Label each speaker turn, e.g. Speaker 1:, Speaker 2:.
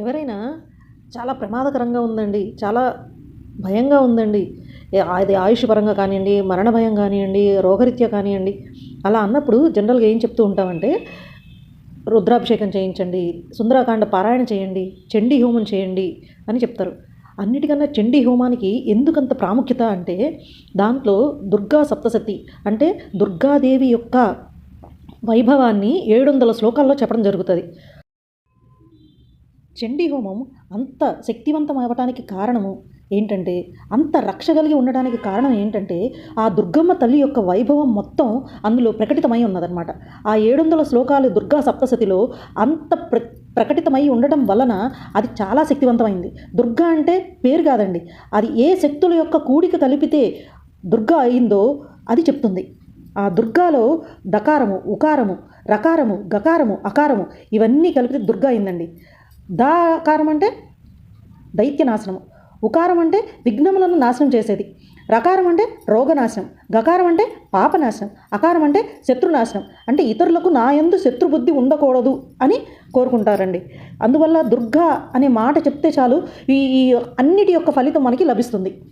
Speaker 1: ఎవరైనా చాలా ప్రమాదకరంగా ఉందండి చాలా భయంగా ఉందండి. అది ఆయుష్ పరంగా కానివ్వండి మరణ భయం కానివ్వండి రోగరీత్యా కానివ్వండి అలా అన్నప్పుడు జనరల్గా ఏం చెప్తూ ఉంటామంటే రుద్రాభిషేకం చేయించండి సుందరాకాండ పారాయణ చేయండి చండీ హోమం చేయండి అని చెప్తారు. అన్నిటికన్నా చండీ హోమానికి ఎందుకంత ప్రాముఖ్యత అంటే దాంట్లో దుర్గా సప్తసతి అంటే దుర్గాదేవి యొక్క వైభవాన్ని ఏడు వందల శ్లోకాల్లో చెప్పడం జరుగుతుంది. చండీ హోమం అంత శక్తివంతం అవ్వటానికి కారణము ఏంటంటే అంత రక్ష కలిగి ఉండడానికి కారణం ఏంటంటే ఆ దుర్గమ్మ తల్లి యొక్క వైభవం మొత్తం అందులో ప్రకటితమై ఉన్నదన్నమాట. ఆ ఏడు వందల శ్లోకాలు దుర్గా సప్తసతిలో అంత ప్ర ప్రకటితమై ఉండడం వలన అది చాలా శక్తివంతమైంది. దుర్గా అంటే పేరు కాదండి. అది ఏ శక్తుల యొక్క కూడిక కలిపితే దుర్గా అయిందో అది చెప్తుంది. ఆ దుర్గాలో దకారము ఉకారము రకారము గకారము అకారము ఇవన్నీ కలిపితే దుర్గా అయిందండి. దాకారం అంటే దైత్యనాశనము ఉకారం అంటే విఘ్నములను నాశనం చేసేది. రకారం అంటే రోగనాశనం. గకారం అంటే పాపనాశనం. అకారం అంటే శత్రునాశనం. అంటే ఇతరులకు నా ఎందు శత్రుబుద్ధి ఉండకూడదు అని కోరుకుంటారండి. అందువల్ల దుర్గా అనే మాట చెప్తే చాలు ఈ అన్నిటి యొక్క ఫలితం మనకి లభిస్తుంది.